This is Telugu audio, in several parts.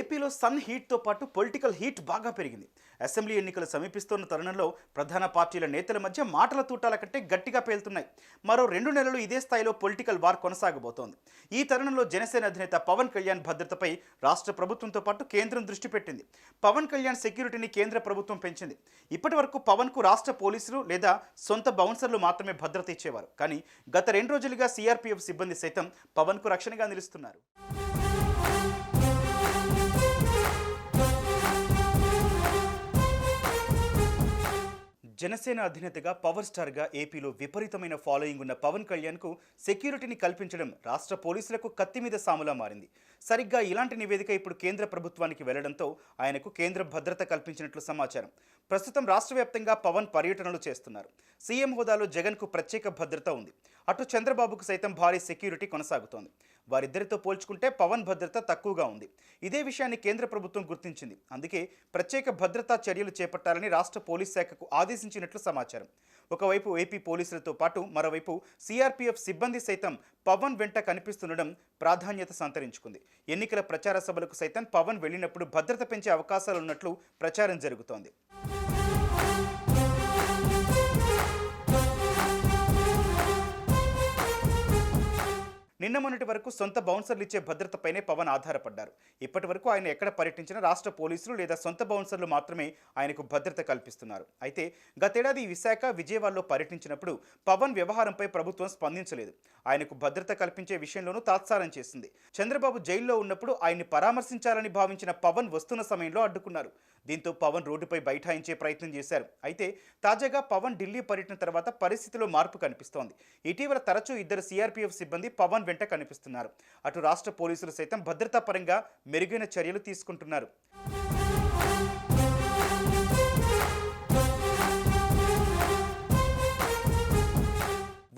ఏపీలో సన్ హీట్తో పాటు పొలిటికల్ హీట్ బాగా పెరిగింది. అసెంబ్లీ ఎన్నికలు సమీపిస్తున్న తరుణంలో ప్రధాన పార్టీల నేతల మధ్య మాటల తూటాల కంటే గట్టిగా పేలుతున్నాయి. మరో రెండు నెలలు ఇదే స్థాయిలో పొలిటికల్ వార్ కొనసాగబోతోంది. ఈ తరుణంలో జనసేన అధినేత పవన్ కళ్యాణ్ భద్రతపై రాష్ట్ర ప్రభుత్వంతో పాటు కేంద్రం దృష్టి పెట్టింది. పవన్ కళ్యాణ్ సెక్యూరిటీని కేంద్ర ప్రభుత్వం పెంచింది. ఇప్పటి వరకు పవన్కు రాష్ట్ర పోలీసులు లేదా సొంత బౌన్సర్లు మాత్రమే భద్రత ఇచ్చేవారు. కానీ గత రెండు రోజులుగా సిఆర్పీఎఫ్ సిబ్బంది సైతం పవన్కు రక్షణగా నిలుస్తున్నారు. జనసేన అధినేతగా పవర్ స్టార్గా ఏపీలో విపరీతమైన ఫాలోయింగ్ ఉన్న పవన్ కళ్యాణ్కు సెక్యూరిటీని కల్పించడం రాష్ట్ర పోలీసులకు కత్తి మీద సాములా మారింది. సరిగ్గా ఇలాంటి నివేదిక ఇప్పుడు కేంద్ర ప్రభుత్వానికి వెళ్ళడంతో ఆయనకు కేంద్ర భద్రత కల్పించినట్లు సమాచారం. ప్రస్తుతం రాష్ట్ర వ్యాప్తంగా పవన్ పర్యటనలు చేస్తున్నారు. సీఎం హోదాలో జగన్కు ప్రత్యేక భద్రత ఉంది. అటు చంద్రబాబుకు సైతం భారీ సెక్యూరిటీ కొనసాగుతోంది. వారిద్దరితో పోల్చుకుంటే పవన్ భద్రత తక్కువగా ఉంది. ఇదే విషయాన్ని కేంద్ర ప్రభుత్వం గుర్తించింది. అందుకే ప్రత్యేక భద్రతా చర్యలు చేపట్టాలని రాష్ట్ర పోలీస్ శాఖకు ఆదేశించినట్లు సమాచారం. ఒకవైపు ఏపీ పోలీసులతో పాటు మరోవైపు సిఆర్పీఎఫ్ సిబ్బంది సైతం పవన్ వెంట కనిపిస్తుండడం ప్రాధాన్యత సంతరించుకుంది. ఎన్నికల ప్రచార సభలకు సైతం పవన్ వెళ్ళినప్పుడు భద్రత పెంచే అవకాశాలున్నట్లు ప్రచారం జరుగుతోంది. నిన్న మొన్నటి వరకు సొంత బౌన్సర్లు ఇచ్చే భద్రతపైనే పవన్ ఆధారపడ్డారు. ఇప్పటి వరకు ఆయన ఎక్కడ పర్యటించినా రాష్ట్ర పోలీసులు లేదా సొంత బౌన్సర్లు మాత్రమే ఆయనకు భద్రత కల్పిస్తున్నారు. అయితే గతేడాది విశాఖ విజయవాడలో పర్యటించినప్పుడు పవన్ వ్యవహారంపై ప్రభుత్వం స్పందించలేదు. ఆయనకు భద్రత కల్పించే విషయంలోనూ తాత్సారం చేసింది. చంద్రబాబు జైల్లో ఉన్నప్పుడు ఆయన్ని పరామర్శించాలని భావించిన పవన్ వస్తున్న సమయంలో అడ్డుకున్నారు. దీంతో పవన్ రోడ్డుపై బైఠాయించే ప్రయత్నం చేశారు. అయితే తాజాగా పవన్ ఢిల్లీ పర్యటన తర్వాత పరిస్థితిలో మార్పు కనిపిస్తోంది. ఇటీవల తరచూ ఇద్దరు సీఆర్పీఎఫ్ సిబ్బంది పవన్ వెంట కనిపిస్తున్నారు. అటు రాష్ట్ర పోలీసులు సైతం భద్రతా పరంగా మెరుగైన చర్యలు తీసుకుంటున్నారు.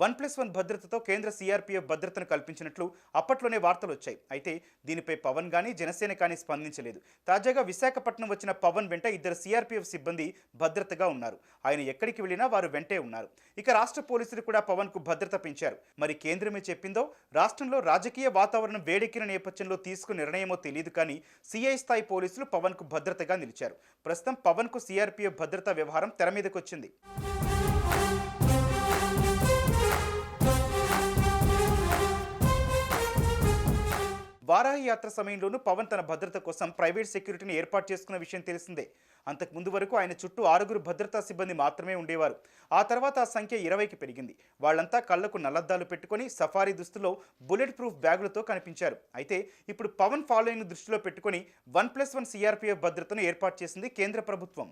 వన్ ప్లస్ వన్ భద్రతతో కేంద్ర సీఆర్పీఎఫ్ భద్రతను కల్పించినట్లు అప్పట్లోనే వార్తలు వచ్చాయి. అయితే దీనిపై పవన్ కానీ జనసేన కానీ స్పందించలేదు. తాజాగా విశాఖపట్నం వచ్చిన పవన్ వెంట ఇద్దరు సీఆర్పీఎఫ్ సిబ్బంది భద్రతగా ఉన్నారు. ఆయన ఎక్కడికి వెళ్ళినా వారు వెంటే ఉన్నారు. ఇక రాష్ట్ర పోలీసులు కూడా పవన్కు భద్రత పెంచారు. మరి కేంద్రమే చెప్పిందో రాష్ట్రంలో రాజకీయ వాతావరణం వేడెక్కిన నేపథ్యంలో తీసుకున్న నిర్ణయమో తెలియదు కానీ సీఐ స్థాయి పోలీసులు పవన్కు భద్రతగా నిలిచారు. ప్రస్తుతం పవన్కు సీఆర్పీఎఫ్ భద్రతా వ్యవహారం తెర మీదకొచ్చింది వారాహి యాత్ర సమయంలోనూ పవన్ తన భద్రత కోసం ప్రైవేట్ సెక్యూరిటీని ఏర్పాటు చేసుకున్న విషయం తెలిసిందే. అంతకు ముందు వరకు ఆయన చుట్టూ ఆరుగురు భద్రతా సిబ్బంది మాత్రమే ఉండేవారు. ఆ తర్వాత ఆ సంఖ్య ఇరవైకి పెరిగింది. వాళ్ళంతా కళ్ళకు నల్లద్దాలు పెట్టుకొని సఫారీ దుస్తుల్లో బుల్లెట్ ప్రూఫ్ బ్యాగులతో కనిపించారు. అయితే ఇప్పుడు పవన్ ఫాలోయింగ్ దృష్టిలో పెట్టుకొని వన్ ప్లస్ వన్ సిఆర్పీఎఫ్ భద్రతను ఏర్పాటు చేసింది కేంద్ర ప్రభుత్వం.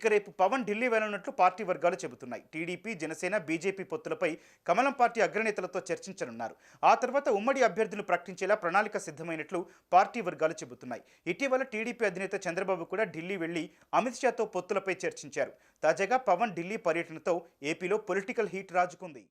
ఇక రేపు పవన్ ఢిల్లీ వెళ్ళనున్నట్లు పార్టీ వర్గాలు చెబుతున్నాయి. టీడీపీ జనసేన బీజేపీ పొత్తులపై కమలం పార్టీ అగ్రనేతలతో చర్చించనున్నారు. ఆ తర్వాత ఉమ్మడి అభ్యర్థులు ప్రకటించేలా ప్రణాళిక సిద్ధమైనట్లు పార్టీ వర్గాలు చెబుతున్నాయి. ఇటీవల టీడీపీ అధినేత చంద్రబాబు కూడా ఢిల్లీ వెళ్ళి అమిత్ షాతో పొత్తులపై చర్చించారు. తాజాగా పవన్ ఢిల్లీ పర్యటనతో ఏపీలో పొలిటికల్ హీట్ రాజుకుంది.